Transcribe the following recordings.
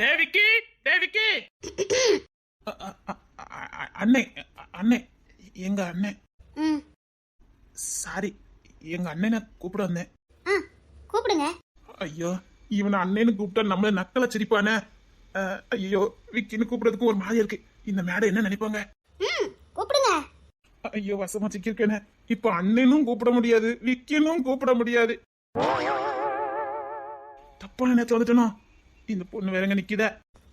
தேவிக்கு தேவிக்கு. அண்ணே அண்ணே எங்க அண்ணே. ம். சாரி எங்க அண்ணனை கூப்பிட வந்தேன். கூப்பிடுங்க. ஐயோ இவனை அண்ணன்னு கூப்பிட்டா நம்மள நக்கல சிரிப்பானே? ஐயோ விக்கின்னு கூப்பிடுறதுக்கு ஒரு மாதிரி இருக்கு. இந்த மேடம் என்ன நினைப்பாங்க? ம் கூப்பிடுங்க. ஐயோ வசமா சிக்கிருக்கேனே இப்ப அண்ணனும் கூப்பிட முடியாது விக்கினும் கூப்பிட முடியாது. தப்பான நேரத்துல வந்துட்டனோ? இந்த பொண்ணு வேறங்க நிக்குத?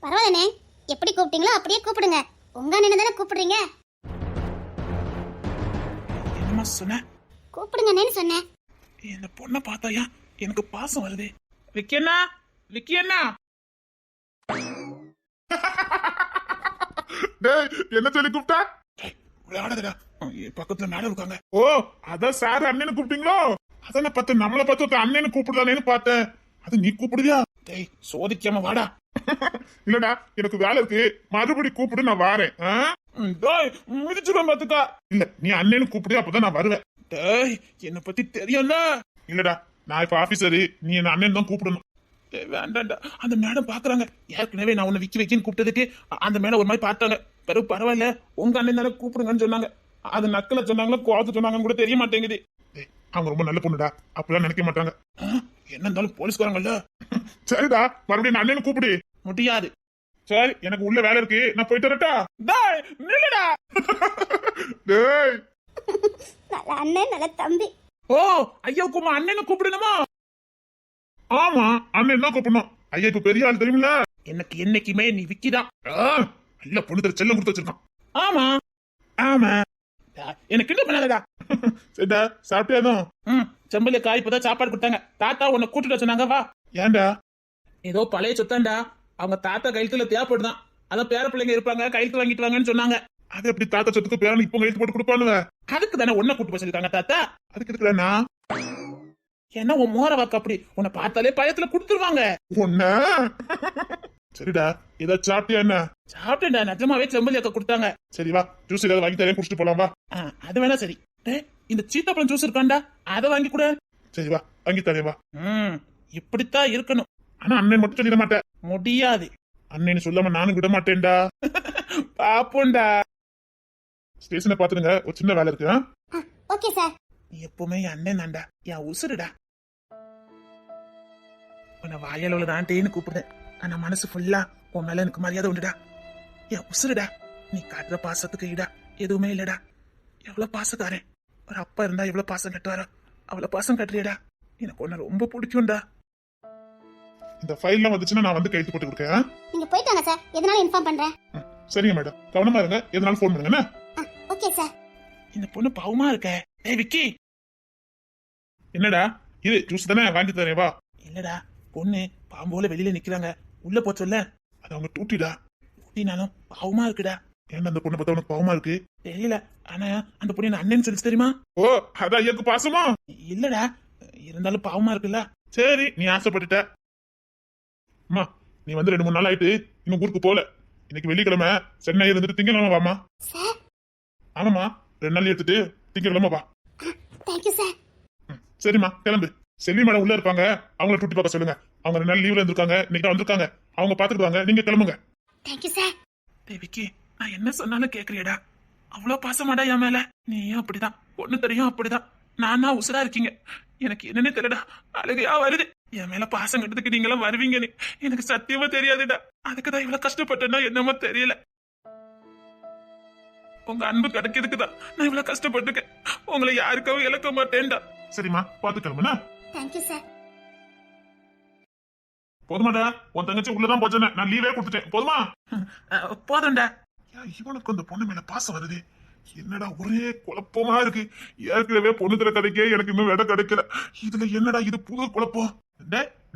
பரவாயில்லண்ணே. எப்படி கூப்பிட்டீங்களோ அப்படியே கூப்பிடுங்க. உங்க அண்ணனை தானே கூப்பிடுறீங்க? என்னமா சொன்ன? கூப்பிடுங்கண்ணேன்னு சொன்னேன். இந்த பொண்ணை பார்த்தாயா? எனக்கு பாசம் வருது. விக்கியண்ணா? விக்கியண்ணா? டேய் என்ன சொல்லி கூப்பிட்டா? விளையாடாதடா. பக்கத்துல மேடம் இருக்காங்க. ஓ அதான் சார் அண்ணனு கூப்பிட்டீங்களோ? அதான் நான் பார்த்தேன் நம்மளை பார்த்து அண்ணனு கூப்பிடுதானேன்னு பார்த்தேன். அது நீ கூப்பிடுவியா? டேய் சோதிக்காம வாடா. இல்லடா எனக்கு வேலை இருக்கு. மறுபடி கூப்பிடு நான் வாரேன். டேய் மிதிச்சுடுவேன் பாத்துக்கா. இல்ல நீ அண்ணனு கூப்பிடு அப்பதான் நான் வருவேன். டேய் என்ன பத்தி தெரியும்ல இல்லடா நான் இப்ப ஆபீசரு நீ என்ன அண்ணன் தான் கூப்பிடணும். டேய், வேண்டாம்டா. அந்த மேடம் பாக்குறாங்க. ஏற்கனவே நான் உன்னை விக்கி வைக்கின்னு கூப்பிட்டதுக்கு அந்த மேடம் ஒரு மாதிரி பார்த்தாங்க. பிறகு பரவாயில்ல உங்க அண்ணன் தானே கூப்பிடுங்கன்னு சொன்னாங்க. அது நக்கல சொன்னாங்களோ கோவத்து சொன்னாங்கன்னு கூட தெரிய மாட்டேங்குது. அவங்க ரொம்ப நல்ல பொண்ணுடா. அப்படிலாம் நினைக்க மாட்டாங்க. என்ன இருந்தாலும் போலீஸ்காரங்கல்ல சரிடா மறுபடியும் நான் அண்ணனு கூப்பிடு. முடியாது. சரி எனக்கு உள்ள வேலை இருக்கு. நான் போயிட்டு வரட்டா? டேய் நில்லுடா. டேய். நல்ல அண்ணன் நல்ல தம்பி. ஓ ஐயோ குமா அண்ணனை கூப்பிடணுமா? ஆமா அண்ணன் தான் கூப்பிடணும். ஐயா இப்ப பெரிய ஆள் தெரியுமில எனக்கு என்னைக்குமே நீ விக்கிதான் நல்ல பொண்ணு தெரு செல்லம் கொடுத்து வச்சிருக்கான். ஆமா. ஆமா. எனக்கு கிண்டல் பண்ணாதடா. சரிடா சாப்பிட்டியாதான் ம் செம்பல்ல காய் இப்பதான் சாப்பாடு கொடுத்தாங்க. தாத்தா உன்னை கூட்டிட்டு சொன்னாங்க வா. ஏன்டா? ஏதோ பழைய சொத்தாண்டா அவங்க தாத்தா கைத்துல தேவைப்படுதான் அதான் பேர பிள்ளைங்க இருப்பாங்க கையெழுத்து வாங்கிட்டு வாங்கன்னு சொன்னாங்க. அது எப்படி தாத்தா சொத்துக்கு பேரன் இப்போ எழுத்து போட்டு கொடுப்பானுவ? அதுக்கு தானே உன்னை கூட்டு போய் சொல்லிருக்காங்க தாத்தா. அதுக்கு எதுக்குடா நான் ஏன்னா உன் மோர வாக்கு அப்படி. உன்னை பார்த்தாலே பயத்துல கொடுத்துருவாங்க. ஒன்ன சரிடா ஏதாச்சும் சாப்பிட்டியா என்ன? சாப்பிட்டேன்டா. நிஜமாவே செம்பல்லி அக்கா கொடுத்தாங்க. சரி வா. ஜூஸ் ஏதாவது வாங்கி தரேன் குடிச்சிட்டு போலாம் வா. அது வேணா சரி. இந்த சீத்தாப்பழம் ஜூஸ் இருக்காண்டா? அதை வாங்கி கூட. சரி வா. வாங்கி தரேன் வா. ம். இப்படித்தான் இருக்கணும். ஆனா அண்ணன் மட்டும் சொல்லிட மாட்டேன். முடியாது. அண்ணன் சொல்லாம நானும் விட மாட்டேன்டா. பாப்போண்டா ஸ்டேஷனை பாத்துருங்க ஒரு சின்ன வேலை இருக்கு? Okay sir. நீ எப்பவுமே என் அண்ணன் தான்டா. என் உசுருடா. உன்னை வாயளவுல தான்ட்டேன்னு கூப்பிடுறேன். ஆனா மனசு ஃபுல்லா உன் மேல எனக்கு மரியாதை உண்டுடா. என் உசுருடா. நீ காட்டுற பாசத்துக்கு ஈடா. எதுவுமே இல்லடா. எவ்வளவு பாசக்காரன். ஒரு அப்பா இருந்தா எவ்வளவு பாசம் கட்டுவாரோ? அவ்வளவு பாசம் கட்டுறியடா. எனக்கு உன்னை ரொம்ப பிடிக்கும்டா. இந்த ஃபைல்லாம் வந்துச்சுன்னா நான் வந்து கைத்து போட்டு கொடுக்கேன்? நீங்க போயிட்டு வாங்க சார். எதனாலும் இன்ஃபார்ம் பண்றேன். சரிங்க மேடம். கவனமா இருங்க. எதனாலும் ஃபோன் பண்ணுங்க? ஓகே சார் இந்த பொண்ணு பாவமா இருக்க. ஏய் விக்கி. என்னடா? இது ஜூஸ் தானே? வாங்கி தரேன் வா. இல்லடா பொண்ணு பாம்போல வெளியில நிக்கிறாங்க. உள்ள போச்சொல்ல அது அவங்க டூட்டிடா ஊட்டினாலும் பாவமா இருக்குடா. ஏன்டா அந்த பொண்ணை பார்த்தா உனக்கு பாவமா இருக்கு? தெரியல. ஆனா அந்த பொண்ணு என்ன அண்ணன்னு சொல்லி தெரியுமா? ஓ அதான் ஐயாக்கு பாசமா? இல்லடா இருந்தாலும் பாவமா இருக்குல்ல? சரி நீ ஆசைப்பட்டுட்ட. அம்மா நீ வந்து ரெண்டு மூணு நாள் ஆயிட்டு இன்னும் ஊருக்கு போல. இன்னைக்கு வெள்ளிக்கிழமை சென்னை இருந்துட்டு திங்கக்கிழமை வாமா சார். ஆமாம்மா ரெண்டு நாள் எடுத்துட்டு திங்கக்கிழமை வா. சரிம்மா கிளம்பு. செல்வி மேடம் உள்ள இருப்பாங்க. அவங்கள டூட்டி பார்க்க சொல்லுங்க. அவங்க ரெண்டு நாள் லீவ்ல இருந்திருக்காங்க. இன்னைக்கு வந்திருக்காங்க. அவங்க பாத்துக்கிடுவாங்க நீங்க கிளம்புங்க. தேங்க்யூ சார் டேய் விக்கி நான் என்ன சொன்னாலும் கேக்குறியடா? அவ்வளவு பாசமாடா என் மேல. நீயும் அப்படிதான். பொண்ணு தெரியும் அப்படிதான். நானா உசுரா இருக்கீங்க. எனக்கு என்னன்னு தெரியடா அழுகையா வருது. என் மேல பாசம் கட்டதுக்கு நீங்களாம் வருவீங்கன்னு எனக்கு சத்தியமா தெரியாதுடா. அதுக்கு தான் இவ்வளவு கஷ்டப்பட்டேன்னா என்னமோ தெரியல. உங்க அன்பு கிடைக்கிறதுக்கு தான் நான் இவ்வளவு கஷ்டப்பட்டுக்கேன் உங்களை யாருக்காவும் இழக்க மாட்டேன்டா. சரிம்மா பாத்து கிளம்புனா தேங்க்யூ சார் போதுமாடா. உன் தங்கச்சி உள்ளதான் போச்சேன் நான் லீவே கொடுத்துட்டேன். போதுமா? போதும்டா. இவனுக்கு அந்த பொண்ணு மேல பாசம் வருது. என்னடா ஒரே குழப்பமா இருக்கு? ஏற்கனவே பொண்ணு தர கதைக்கே எனக்கு இன்னும் விட கிடைக்கல. இதுல என்னடா இது புது குழப்பம்?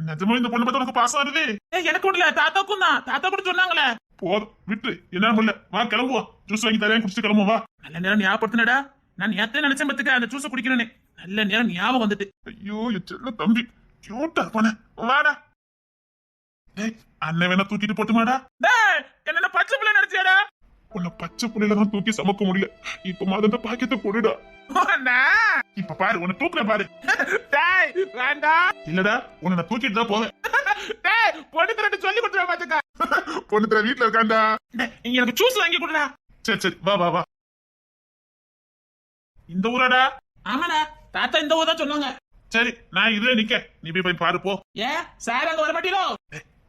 நிஜமா இந்த பொண்ணு பார்த்தா உனக்கு பாசம் வருது? எனக்கு இல்ல தாத்தாக்கும் தான். தாத்தா கூட சொன்னாங்களே. போதும் விட்டு என்ன முடியல வா கிளம்புவோம் ஜூஸ் வாங்கி தரேன் குடிச்சிட்டு கிளம்புவோம் வா. நல்ல நேரம் ஞாபகப்படுத்தினடா. நான் நேத்தே நினைச்சேன் பத்துக்க அந்த ஜூஸை குடிக்கணும்னு. நல்ல நேரம் ஞாபகம் வந்துட்டு. ஐயோ செல்ல தம்பி. கியூட்டா இருப்பானே. வாடா. டேய் அண்ணன் வேணா தூக்கிட்டு போட்டுமாடா. டேய் என்ன பச்சை பிள்ளை நினைச்சியாடா? உன்னை பச்சை புள்ளையில தான் தூக்கி சமக்க முடியல. இப்ப மாதிரி அந்த பாக்கியத்தை கொடுடா இப்ப பாரு உன்னை தூக்குறேன் பாரு. டேய் வேண்டாம் இல்லடா உன்னை நான் தூக்கிட்டு தான் போவேன். டேய் பொண்ணு திரட்டு சொல்லி கொடுத்துருவா பாத்துக்க. பொண்ணு தர வீட்டுல இருக்காண்டா இங்க எனக்கு ஜூஸ் வாங்கி கொடுடா. சரி சரி வா வா வா. இந்த ஊராடா? ஆமாடா தாத்தா இந்த ஊர் தான் சொன்னாங்க. சரி நான் இதுல நிக்க நீ போய் போய் பாரு போ. ஏன் சார் அங்க வர மாட்டீங்களோ?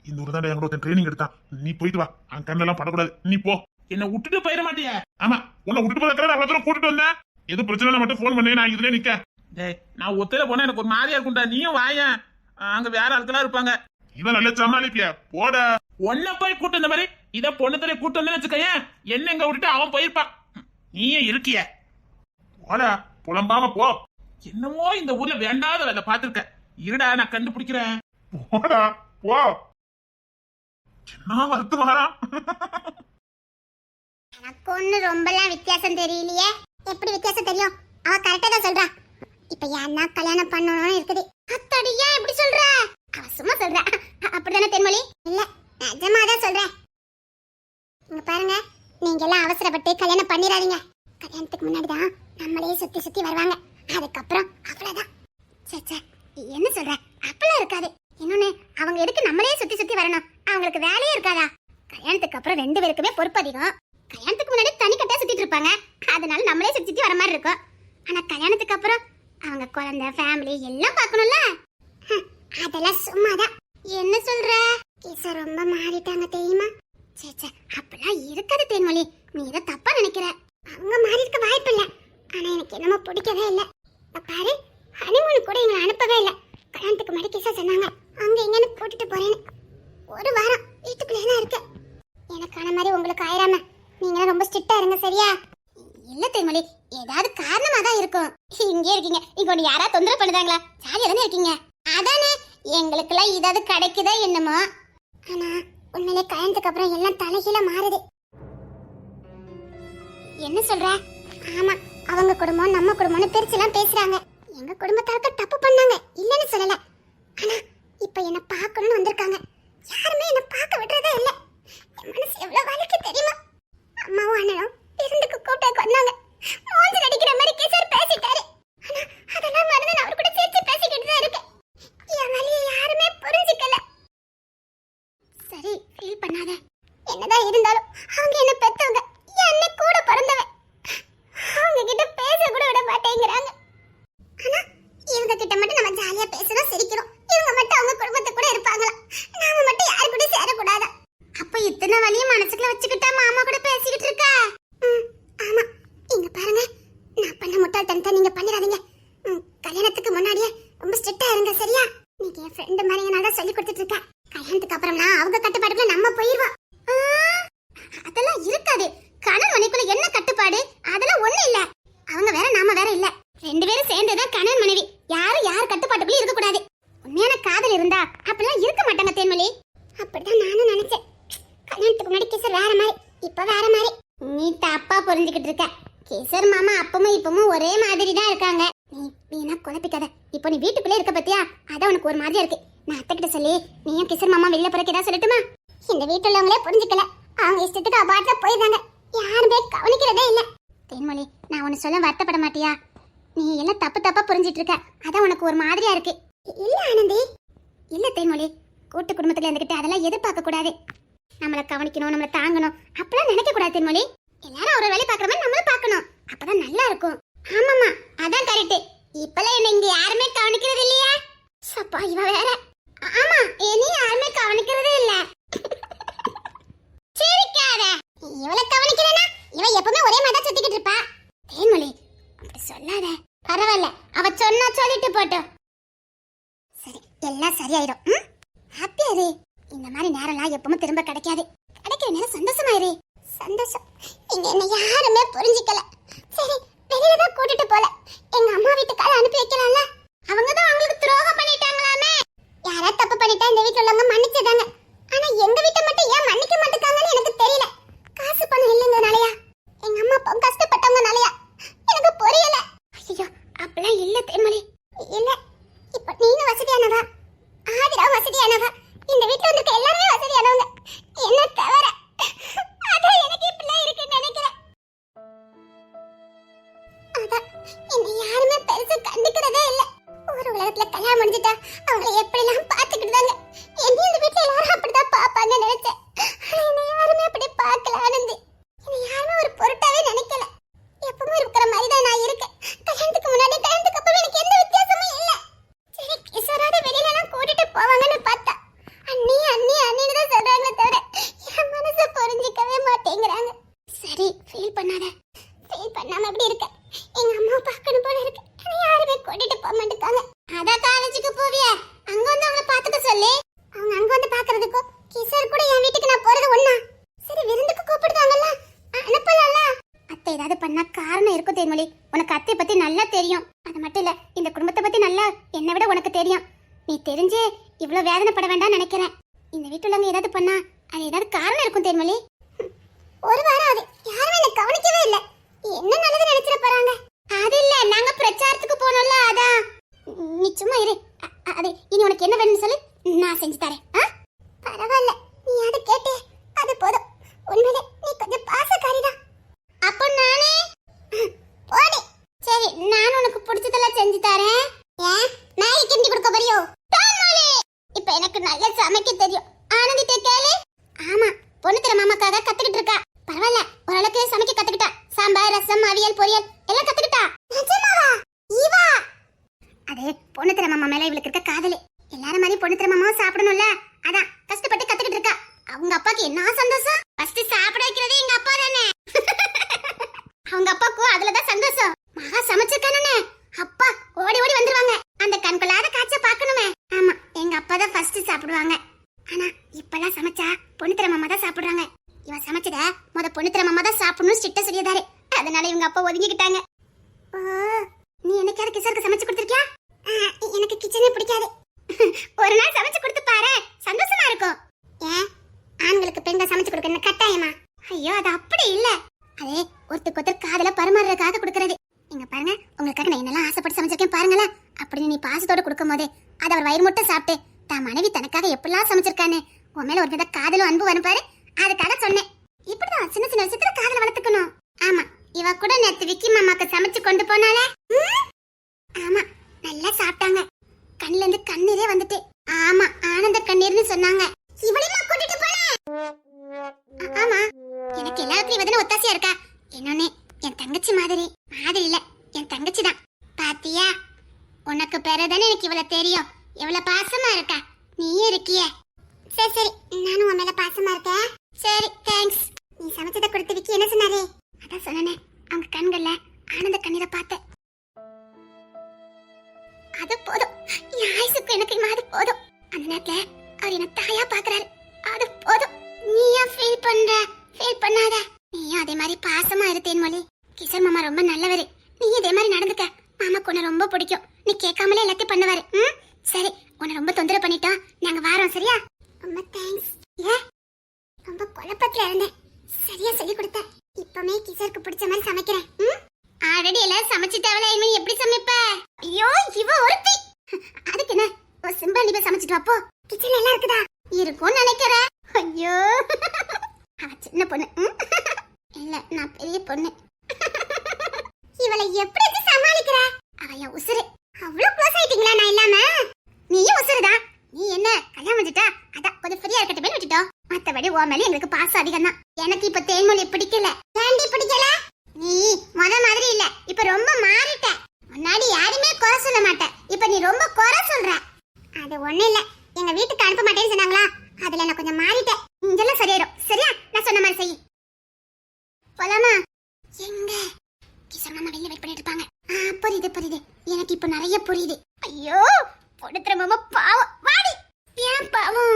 இந்த ஊர் தான் என் கூட ட்ரைனிங் எடுத்தான். நீ போயிட்டு வா. அங்க கண்ணெல்லாம் படக்கூடாது. நீ போ. என்ன விட்டுட்டு போயிட மாட்டியா. ஆமா உன்னை விட்டுட்டு போய் அவ்வளவு தூரம் கூட்டிட்டு வந்தேன். எது பிரச்சனை மட்டும் ஃபோன் பண்ணி நான் இதுல நிக்க. டேய் நான் ஒத்தையில போனா எனக்கு ஒரு மாதிரியா இருக்கும்டா நீயும் வாயேன். அங்க வேற ஆட்களா இருப்பாங்க. இவன் நல்ல சமாளிப்பியா போட. ஒன்ன போய் கூட்டு இந்த மாதிரி இத பொண்ணு கூட்டு வந்து வச்சுக்கயேன். என்ன எங்க விட்டுட்டு அவன் போயிருப்பான் நீயே இருக்கிய. போட புலம்பாம போ. என்னமோ இந்த ஊர்ல வேண்டாத வேலை பாத்துருக்க இருடா நான் கண்டுபிடிக்கிறேன். போடா போ. என்ன வருத்து வரான். எனக்கு ஒண்ணு ரொம்பலாம் வித்தியாசம் தெரியலையே. எப்படி வித்தியாசம் தெரியும்? அவ கரெக்டா தான் சொல்றா. இப்ப யாருன்னா கல்யாணம் பண்ணணும்னு இருக்குது. அத்தடி ஏன் இப்படி சொல்ற? அவ சும்மா சொல்றா. அப்படிதானே தென்மொழி? இல்ல நிஜமா தான் சொல்றேன். இங்க பாருங்க நீங்க எல்லாம் அவசரப்பட்டு கல்யாணம் பண்ணிடாதீங்க. கல்யாணத்துக்கு முன்னாடி தான் நம்மளே சுத்தி சுத்தி வருவாங்க. அதுக்கப்புறம் அவ்வளவுதான். சே என்ன சொல்ற? அப்பெல்லாம் இருக்காது. இன்னொன்னு அவங்க எதுக்கு நம்மளே சுத்தி சுத்தி வரணும்? அவங்களுக்கு வேலையே இருக்காதா? கல்யாணத்துக்கு அப்புறம் ரெண்டு பேருக்குமே பொறுப்பு அதிகம் கல்யாணத்துக்கு முன்னாடி தனி கட்டா சுத்திட்டு இருப்பாங்க அதனால நம்மளே சுத்தி சுத்தி வர மாதிரி இருக்கும் ஆனா கல்யாணத்துக்கு அப்புறம் அவங்க குழந்தை ஃபேமிலி எல்லாம் பார்க்கணும்ல? அதெல்லாம் சும்மாதான். என்ன சொல்ற? கிசா ரொம்ப மாறிட்டாங்க தெரியுமா? சே சே அப்பெல்லாம் இருக்காது தேன்மொழி. நீ இதை தப்பா நினைக்கிற. அவங்க மாறி இருக்க வாய்ப்பு இல்ல. ஆனா எனக்கு என்னமோ பிடிக்கவே இல்ல. பாரு ஹனிமூன் கூட எங்களை அனுப்பவே இல்ல. கல்யாணத்துக்கு முன்னாடி கிசா சொன்னாங்க. அங்க எங்கன்னு கூட்டிட்டு போறேன்னு. ஒரு வாரம் வீட்டுக்குள்ளே தான் இருக்கேன் எனக்கான மாதிரி உங்களுக்கு ஆயிராம. நீங்க ரொம்ப ஸ்ட்ரிக்டா இருங்க சரியா? இல்ல தேன்மொழி. ஏதாவது காரணமா தான் இருக்கும். இங்கே இருக்கீங்க. இங்க ஒண்ணு யாரா தொந்தரவு பண்ணுதாங்களா? ஜாலியா தானே இருக்கீங்க. அதானே எங்களுக்கெல்லாம் ஏதாவது கிடைக்குதா என்னமோ. ஆனா உண்மையிலே கல்யாணத்துக்கு அப்புறம் எல்லாம் தலைகீழ மாறுது. என்ன சொல்ற? ஆமா அவங்க குடும்பம் நம்ம குடும்பம்னு பிரிச்சுலாம் பேசுறாங்க. எங்க குடும்பத்தாருக்கு தப்பு பண்ணாங்க. இல்லைன்னு சொல்லல. ஆனா இப்ப என்ன பார்க்கணும்னு வந்திருக்காங்க. யாருமே என்ன பார்க்க விடுறதே இல்ல. என் மனசு எவ்வளவு வலிக்கு தெரியுமா? அம்மாவும் அண்ணனும் விருந்துக்கு கூப்பிட்டு வந்தாங்க. மூஞ்சில் நடிக்கிற மாதிரி கிசர் பேசிட்டாரு. ஆனா அதெல்லாம் மறந்து நான் அவர் கூட சிரிச்சு பேசிக்கிட்டு தான் இருக்கேன். என் வழியை யாருமே புரிஞ்சுக்கல. சரி ஃபீல் பண்ணாத. என்னதான் இருந்தாலும் அவங்க என்ன பெத்தவங்க என்ன கூட பிறந்தவன். அவங்க கிட்ட பேச கூட விட மாட்டேங்கிறாங்க. ஆனா இவங்க கிட்ட மட்டும் நம்ம ஜாலியா பேசுறோம் சிரிக்கிறோம் இவங்க மட்டும் அவங்க குடும்பத்து கூட இருப்பாங்களா? நாம மட்டும் யாரு கூட சேரக்கூடாதா? அப்ப இத்தனை வலியும் மனசுக்குள்ள வச்சுக்கிட்டா மாமா கூட பேசிக்கிட்டு இருக்கா ம், ஆமா இங்க பாருங்க நான் இம்பார்ட்டன்ட்டா நீங்க பண்ணிடாதீங்க. கல்யாணத்துக்கு முன்னாடியே ரொம்ப ஸ்ட்ரிக்டா இருங்க சரியா? நீங்க என் ஃப்ரெண்டு மாதிரி என்னால சொல்லி கொடுத்துட்டு இருக்கேன் கல்யாணத்துக்கு அப்புறம்னா அவங்க கட்டுப்பாட்டுக்குள்ள நம்ம போயிருவோம் ஆ, அதெல்லாம் இருக்காது கணவன் மனைக்குள்ள என்ன கட்டுப்பாடு அதெல்லாம் ஒண்ணு இல்ல அவங்க வேற நாம வேற இல்ல ரெண்டு பேரும் சேர்ந்ததான் கணவன் மனைவி யாரும் யார் கட்டுப்பாட்டுக்குள்ளயும் இருக்க கூடாது உண்மையான காதல் இருந்தா அப்படிலாம் இருக்க மாட்டாங்க தேன்மொழி அப்படிதான் நானும் நினைச்சேன் கல்யாணத்துக்கு முன்னாடி கிசர் வேற மாதிரி இப்ப வேற மாதிரி நீ தப்பா புரிஞ்சுக்கிட்டு இருக்க கிசர் மாமா அப்பமும் இப்பமும் ஒரே மாதிரி தான் இருக்காங்க நீ வீணா குழப்பிக்காத இப்போ நீ வீட்டுக்குள்ளே இருக்க பத்தியா அதான் உனக்கு ஒரு மாதிரியா இருக்கு நான் அத்தை கிட்ட சொல்லி கிசர் மாமா வெளில போறக்கு ஏதாவது சொல்லட்டுமா? இந்த வீட்டுல உள்ளவங்களே புரிஞ்சுக்கல. அவங்க இஷ்டத்துக்கு அபார்ட்ல போயிருந்தாங்க யாருமே கவனிக்கிறதே இல்ல. தேன்மொழி நான் உன்னை சொல்ல வருத்தப்பட மாட்டியா? நீ எல்லாம் தப்பு தப்பா புரிஞ்சிட்டு இருக்க அதான் உனக்கு ஒரு மாதிரியா இருக்கு. இல்ல ஆனந்தி. இல்ல தேன்மொழி கூட்டு குடும்பத்துல இருந்துகிட்டு அதெல்லாம் எதிர்பார்க்க கூடாது. நம்மள கவனிக்கணும் நம்மள தாங்கணும். அப்பெல்லாம் நினைக்க கூடாது தேன்மொழி எல்லாரும் ஒரு வேலை பாக்குற மாதிரி நம்மளும் பார்க்கணும். அப்பதான் நல்லா இருக்கும். ஆமாமா அதான் கரெக்ட் இப்பெல்லாம் என்ன இங்க யாருமே கவனிக்கிறது இல்லையா. சப்பா இவ வேற. ஆமா இனி யாருமே தெரியும். அது மட்டும் இல்ல இந்த குடும்பத்தை பத்தி நல்லா என்னை விட உனக்கு தெரியும். நீ தெரிஞ்சு இவ்வளவு வேதனைப்பட வேண்டாம் நினைக்கிறேன். உங்க அப்பாக்கு என்ன சந்தோஷம்? ஃபர்ஸ்ட் சாப்பிட வைக்கிறதே எங்க அப்பா தானே அவங்க அப்பாக்கும் அதுலதான் சந்தோஷம் மகா சமைச்சிருக்கானே அப்பா ஓடி ஓடி வந்துருவாங்க அந்த கண்கொள்ளாத காட்ச பார்க்கணுமே ஆமா எங்க அப்பா தான் ஃபர்ஸ்ட் சாப்பிடுவாங்க ஆனா இப்பெல்லாம் சமைச்சா பொண்ணுத்திர மாமா தான் சாப்பிடுறாங்க இவன் சமைச்சத முத பொண்ணுத்திர மாமா தான் சாப்பிடணும் ஸ்ட்ரிக்டா சொல்லியதாரு அதனால இவங்க அப்பா ஒதுங்கிக்கிட்டாங்க ஓ நீ என்னைக்காவது கிச்சனுக்கு சமைச்சு கொடுத்துருக்கியா எனக்கு கிச்சனே பிடிக்காது ஒரு நாள் சமைச்சு கொடுத்து பாரு சந்தோஷமா இருக்கும் ஏன் ஆண்களுக்கு சமைச்சு கொடுக்கணும் கட்டாயமா? ஐயோ அது அப்படி இல்ல. அதே ஒருத்தருக்கு ஒருத்தர் காதல பரிமாறுறதுக்காக கொடுக்கறது. இங்க பாருங்க உங்களுக்காக நான் என்னெல்லாம் ஆசைப்பட்டு சமைச்சிருக்கேன் பாருங்களேன் அப்படின்னு நீ பாசத்தோட கொடுக்கும் போதே அதை அவர் வயிறு மட்டும் சாப்பிட்டு தான் மனைவி தனக்காக எப்படிலாம் சமைச்சிருக்கான்னு? உன் மேல ஒரு வித காதலும் அன்பு வரும் பாரு. அதுக்காக சொன்னேன். இப்படிதான் சின்ன சின்ன விஷயத்துல காதல வளர்த்துக்கணும். ஆமா இவ கூட நேத்து விக்கி மாமாக்கு சமைச்சு கொண்டு போனாலே ஆமா நல்லா சாப்பிட்டாங்க. கண்ணுல இருந்து கண்ணீரே வந்துட்டு. ஆமா ஆனந்த கண்ணீர்னு சொன்னாங்க. இவளையும் கூட்டிட்டு போனேன் எனக்கு எல்லாத்துலயும் வதன இருக்கா? என்னன்னு சின்ன பொண்ணு. இல்ல நான் பெரிய பொண்ணு. இவளை எப்படி சமாளிக்கிற? அவ என் உசுரு அவ்வளவு க்ளோஸ் ஆயிட்டீங்களா நான் இல்லாம? நீயும் உசுருதான் நீ என்ன கல்யாணம் வந்துட்டா அதான் கொஞ்சம் ஃப்ரீயா இருக்கட்டும் விட்டுட்டோம் மத்தபடி உன் மேல எங்களுக்கு பாசம் அதிகம் தான் எனக்கு இப்ப தேன்மொழி பிடிக்கல ஏன்டி பிடிக்கல நீ முத மாதிரி இல்ல இப்ப ரொம்ப மாறிட்ட முன்னாடி யாருமே குறை சொல்ல மாட்டேன் இப்ப நீ ரொம்ப குறை சொல்ற அது ஒண்ணு இல்ல எங்க வீட்டுக்கு அனுப்ப மாட்டேன்னு சொன்னாங்களா அதுல நான் கொஞ்சம் மாறிட்டேன் இதெல்லாம் சரியாயிரும் சரியா நான் சொன்ன மாதிரி செய் போலாமா எங்க கிஷோர் மாமா வெளில வெயிட் பண்ணிட்டு இருப்பாங்க ஆ, புரியுது புரியுது எனக்கு இப்ப நிறைய புரியுது. ஐயோ கொடுத்துற மாமா பாவம். வாடி. ஏன் பாவம்?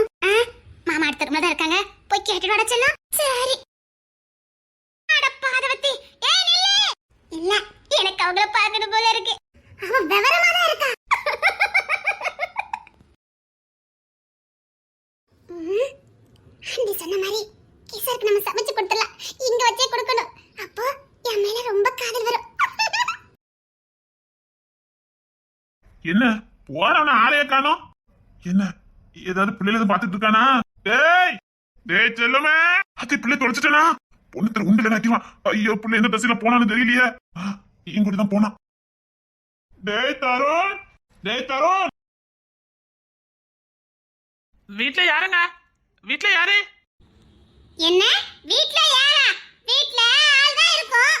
மாமா அடுத்த ரூம்ல தான் இருக்காங்க. போய் கேட்டுட்டு வர சரி. அட பாதவத்தி ஏன் இல்ல இல்ல எனக்கு அவங்கள பார்க்கணும் போல இருக்கு. அவன் விவரமா தான் இருக்கா. நீ சொன்ன மாதிரி கிசருக்கு நம்ம சமைச்சு கொடுத்துடலாம். இங்க வச்சே கொடுக்கணும் அப்போ என் மேல ரொம்ப காதல் வரும் என்ன? போறவன ஆளைய காணோம். என்ன? ஏதாவது பிள்ளைல பாத்துட்டு இருக்கானா? டேய்! டேய் செல்லுமே! அத்தி பிள்ளை தொலைச்சிட்டனா? பொண்ணு தர உண்டுல நாட்டிவான் ஐயோ பிள்ளை எந்த திசையில போனான்னு தெரியலையே. என் கூட தான் போனான் டேய் தருண்! டேய் தருண்! வீட்ல யாருங்க? வீட்ல யாரு? என்ன? வீட்ல யாரா? வீட்ல ஆள் தான் இருக்கும்.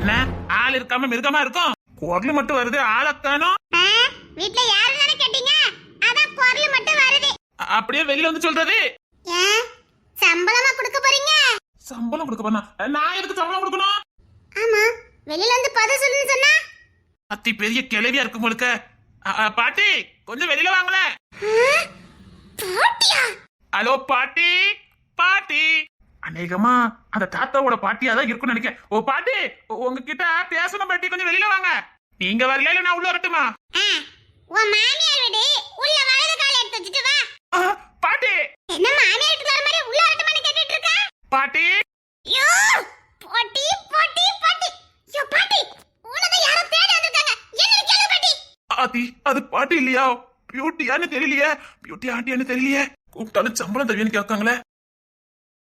என்ன? ஆள் இருக்காம மிருகமா இருக்கும்? குரல் மட்டும் வருது ஆளக்கானோ வீட்ல யாருன்னு தானே கேட்டீங்க? அதான் குரல் மட்டும் வருது. அப்படியே வெளியில வந்து சொல்றது. சம்பளமா கொடுக்க போறீங்க? சம்பளம் கொடுக்க போனா நான் எதுக்கு சம்பளம் கொடுக்கணும்? ஆமா வெளியில வந்து பதில் சொல்லுன்னு சொன்னா? அத்தி பெரிய கிளவியா இருக்கும் போலுக்க அ, அ, பாட்டி கொஞ்சம் வெளியில வாங்களே ஆ, போட்டியா? ஹலோ பாட்டி பாட்டி. அநேகமா அந்த தாத்தாவோட பாட்டியா தான் இருக்கும்னு நினைக்கிறேன். ஓ பாட்டி உங்ககிட்ட பேசணும் பாட்டி. கொஞ்சம் வெளியில வாங்க. நீங்க வரல இல்ல நான் உள்ள வரட்டுமா? உன் மாமியார் வீடு உள்ள வலது கால எடுத்து வச்சுட்டு வா. பாட்டி. என்ன மாமியார் வீட்டுக்கு வர மாதிரி உள்ள வரட்டுமான்னு கேட்டுட்டு இருக்க? பாட்டி. ஐயோ போட்டி போட்டி போட்டி. ஐயோ பாட்டி உனக்கு யாரோ தேடி வந்திருக்காங்க. என்ன கேளு பாட்டி. ஆத்தி அது பாட்டி இல்லையா? பியூட்டியான்னு தெரியலையே. பியூட்டி ஆண்டியான்னு தெரியலையே. கூப்பிட்டாலும் சம்பளம் தவியன்னு கேட்காங்களே.